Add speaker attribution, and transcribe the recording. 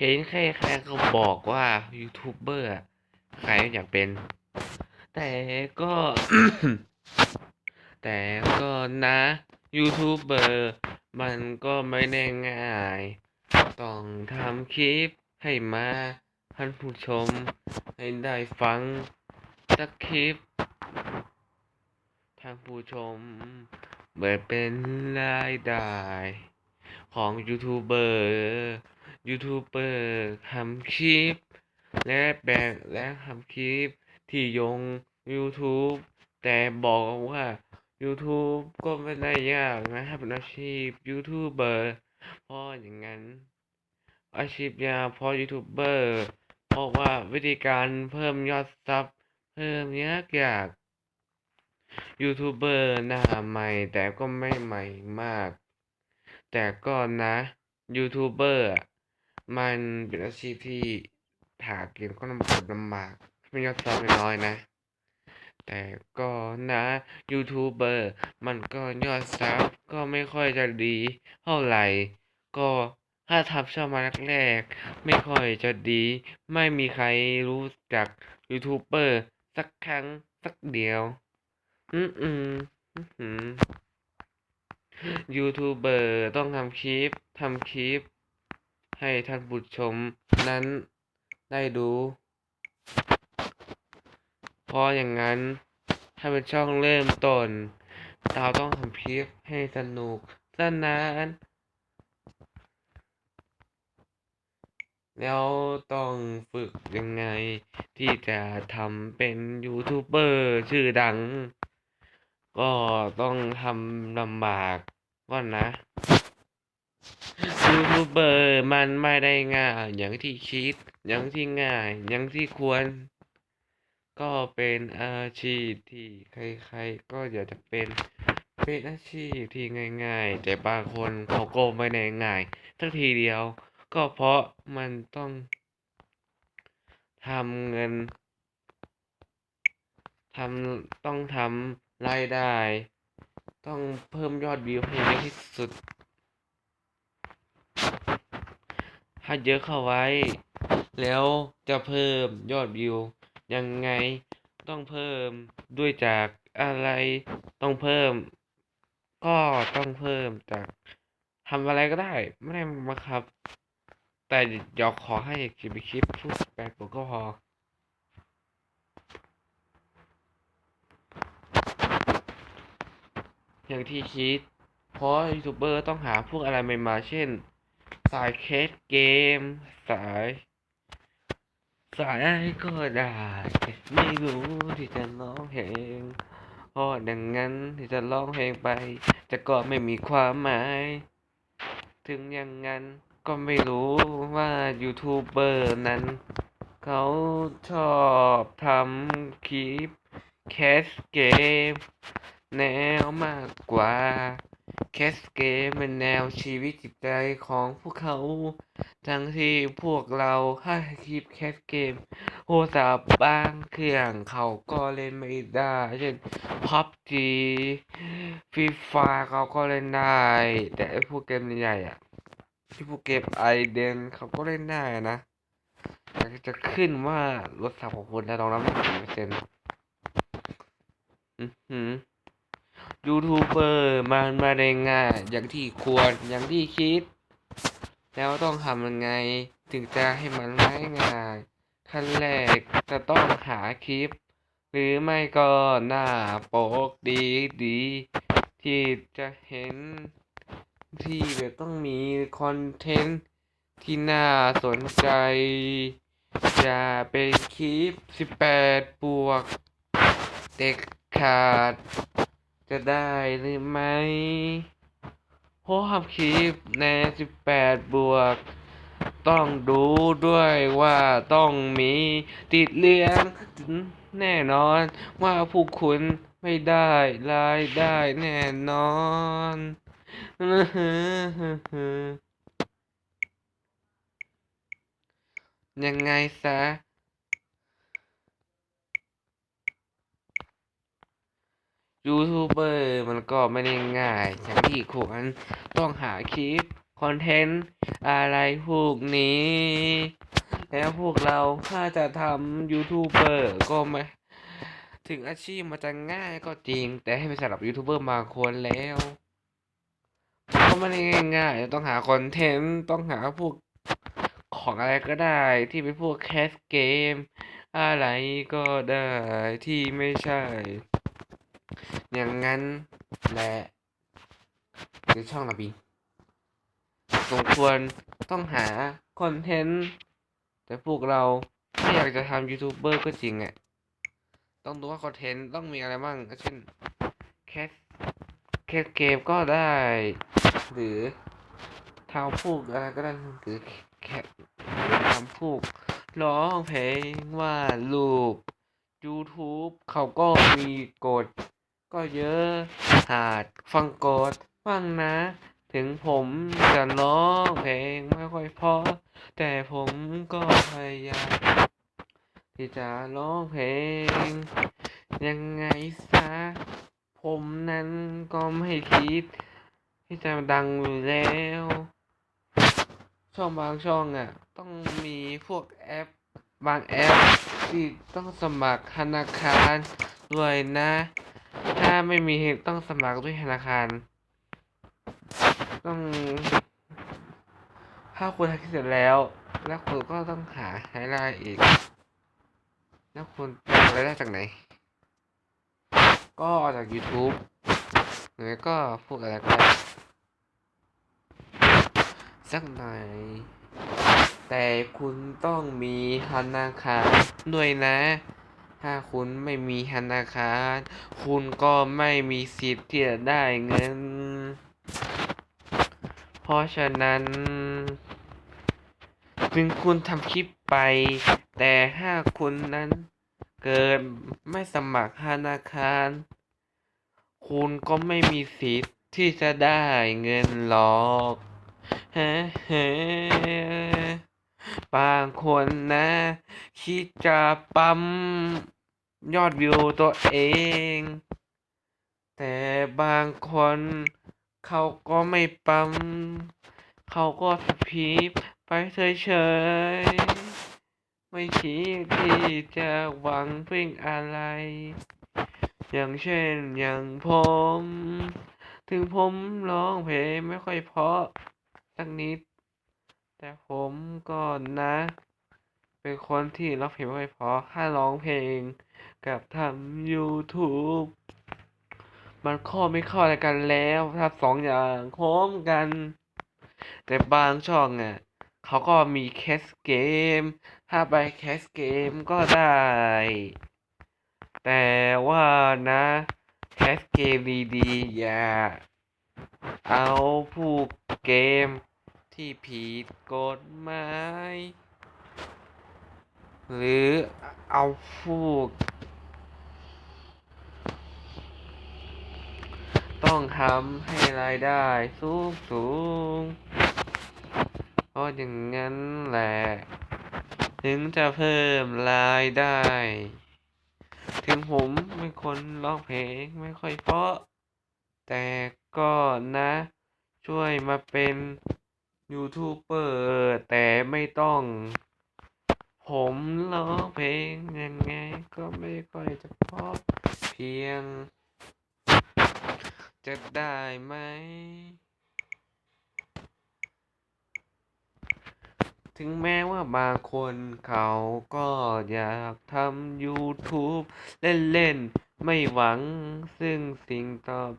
Speaker 1: เห็นใครๆก็บอกว่ายูทูบเบอร์ใครอยากเป็น แต่ก็ แต่ก็นะยูทูบเบอร์มันก็ไม่ได้ง่าย ต้องทำคลิปให้มาท่านผู้ชมให้ได้ฟังสักคลิปท่านผู้ชมเบิดเป็นรายได้ ของยูทูบเบอร์ ยูทูบเบอร์ทำคลิป และแบ่งและทำคลิป ที่ยง YouTube แต่บอกว่า YouTube ก็ไม่ได้ยากนะถ้าเป็นอาชีพยูทูบเบอร์เพราะอย่างนั้น อาชีพยากเพราะยูทูบเบอร์เพราะว่าวิธีการเพิ่มยอดซับเพิ่มยากยากยูทูบเบอร์หน้าใหม่แต่ก็ไม่ใหม่มาก แต่ก็นะยูทูบเบอร์ มันเป็นอาชีพที่หากินก็ลำบากลำบากไม่ยอดซับน้อยนะ แต่ก็นะยูทูบเบอร์มันก็ยอดซับก็ไม่ค่อยจะดีเท่าไหร่ ก็ถ้าทำช่องมาแรกๆไม่ค่อยจะดี ไม่มีใครรู้จักยูทูบเบอร์สักครั้งสักเดียว อืมอืมอืมอืมยูทูบเบอร์ต้องทำคลิปทำคลิป ให้ท่านผู้ชมนั้นได้ดู เพราะอย่างนั้นถ้าเป็นช่องเริ่มต้น เราต้องทำคลิปให้สนุกสนานแล้วต้องฝึกยังไงที่จะทำเป็นยูทูบเบอร์ชื่อดัง ก็ต้องทำลำบากก่อนนะ ยูเบอร์มันไม่ได้ง่าย อย่างที่คิด อย่างที่ง่าย อย่างที่ควร ก็เป็นอาชีพที่ใครๆ ก็อยากจะเป็น เป็นอาชีพที่ง่าย ๆ แต่บางคนเขาก็ไม่ได้ง่ายสักทีเดียว ก็เพราะมันต้องทำเงินทำต้องทำรายได้ ต้องเพิ่มยอดวิวให้เยอะที่สุด ถ้าเยอะเข้าไว้ แล้วจะเพิ่มยอดวิว ยังไงต้องเพิ่มด้วยจากอะไรต้องเพิ่ม ก็ต้องเพิ่มจากทำอะไรก็ได้ ไม่ได้บังคับ แต่เดี๋ยวขอให้คลิปคลิปพูดแปดก็พออย่างที่คิด เพราะยูทูบเบอร์ต้องหาพวกอะไรใหม่ๆเช่น สายเคสเกม สาย สายอะไรก็ได้ไม่รู้ที่จะร้องเพลงเพราะดังนั้นที่จะร้องเพลงไป จะก็ไม่มีความหมาย ถึงอย่างนั้นก็ไม่รู้ว่ายูทูบเบอร์นั้น เขาชอบทำคลิปแคสเกม แนวมากกว่า แคสเกมเป็นแนวชีวิตจิตใจของพวกเขา ทั้งที่พวกเราถ้าคลิปแคสเกมโทรศัพท์บางเครื่องเขาก็เล่นไม่ได้เช่นพับจีฟีฟาเขาก็เล่นได้ แต่ไอ้พวกเกมใหญ่ๆอะที่พวกเกมไอเดนเขาก็เล่นได้นะแต่จะขึ้นว่ารถสับของคุณจะรองรับได้ำเปอร์เซ็นต์อือหือ ยูทูบเบอร์มันมาได้ง่ายอย่างที่ควรอย่างที่คิด แล้วต้องทำยังไง ถึงจะให้มันง่ง่ายขั้นแรกจะต้องหาคลิป หรือไม่ก็หน้าโปกดีดี ที่จะเห็นที่แบบต้องมีคอนเทนต์ที่น่าสนใจอย่าเป็นคลิป 18 บวก เด็กขาด จะได้หรือไม่พราะทำคลิปใน 18 บวก ต้องดูด้วยว่าต้องมีติดเลี้ยงแน่นอน ว่าผู้คุณไม่ได้รายได้แน่นอนยังไงซะ ยูทูบเบอร์มันก็ไม่ได้ง่ายอย่างที่ควรต้องหาคลิป คอนเทนต์ อะไรพวกนี้ แล้วพวกเราถ้าจะทำยูทูบเบอร์ก็ไม่ ถึงอาชีพมันจะง่ายก็จริง แต่ให้เป็นสำหรับยูทูบเบอร์บางคนแล้วก็ไม่ได้ง่ายๆต้องหาคอนเทนต์ ต้องหาพวกของอะไรก็ได้ที่เป็นพวกแคสเกม อะไรก็ได้ที่ไม่ใช่ อย่างนั้นและคือช่องระบิงสมควรต้องหาคอนเทนต์แต่พวกเราไม่อยากจะทำยูทูบเบอร์ก็จริงอะต้องดูว่าคอนเทนต์ต้องมีอะไรบ้างเช่นแคสแคสเกมก็ได้ หรือทำพูกอะไรก็ได้หรือแคสทำพูกร้องเพลงว่าดรูป YouTube เขาก็มีกฎ ก็เยอะหาดฟังกฎฟังนะ ถึงผมจะร้องเพลงไม่ค่อยพอ แต่ผมก็พยายามที่จะร้องเพลง ยังไงซะ ผมนั้นก็ไม่คิด ที่จะดังอยู่แล้ว ช่องบางช่องอะ ต้องมีพวกแอป บางแอปที่ต้องสมัครธนาคารด้วยนะ ถ้าไม่มีต้องสมัครด้วยธนาคาร ต้อง ถ้าคุณทำเสร็จแล้ว แล้วคุณก็ต้องหารายได้อีก แล้วคุณจะรายได้จากไหน ก็จาก YouTube หรือก็พวกอะไรก็ได้สักหน่อย แต่คุณต้องมีธนาคารด้วยนะ ถ้าคุณไม่มีธนาคาร คุณก็ไม่มีสิทธิ์ที่จะได้เงิน เพราะฉะนั้น ถึงคุณทำคลิปไป แต่ถ้าคุณนั้นเกิดไม่สมัครธนาคาร คุณก็ไม่มีสิทธิ์ที่จะได้เงินหรอกฮะฮะบางคนนะ คิดจะปั๊ม ยอดวิวตัวเอง แต่บางคนเขาก็ไม่ปั๊ม เขาก็สพีปไปเฉยๆ ไม่คิดที่จะหวังพึ่งอะไร อย่างเช่นอย่างผม ถึงผมร้องเพลงไม่ค่อยเพราะสักนิด แต่ผมก็นะ เป็นคนที่ร้องเพลงไม่ค่อถ้าร้องเพลงกับทำ YouTube มันข้อไม่เข้าอะไรกันแล้วถ้าสองอย่างพร้อมกัน แต่บางช่องอะเขาก็มีแคสเกม ถ้าไปแคสเกมก็ได้ แต่ว่านะแคสเกมดีๆอย่าเอาผู้เกมที่ผิดกฎหมาย หรือเอาผู้ต้องทำให้รายได้สูงสูงเพราะอย่างนั้นแหละ ถึงจะเพิ่มรายได้ ถึงผมเป็นคนร้องเพลงไม่ค่อยเพราะ แต่ก็นะ ช่วยมาเป็นยูทูบเบอร์แต่ไม่ต้อง ผมร้องเพลงยังไงก็ไม่ค่อยจะพราะเพียง จะได้ไหม ถึงแม้ว่าบางคนเขาก็อยากทำ YouTube เล่น ๆ ไม่หวังซึ่งสิ่งตอบ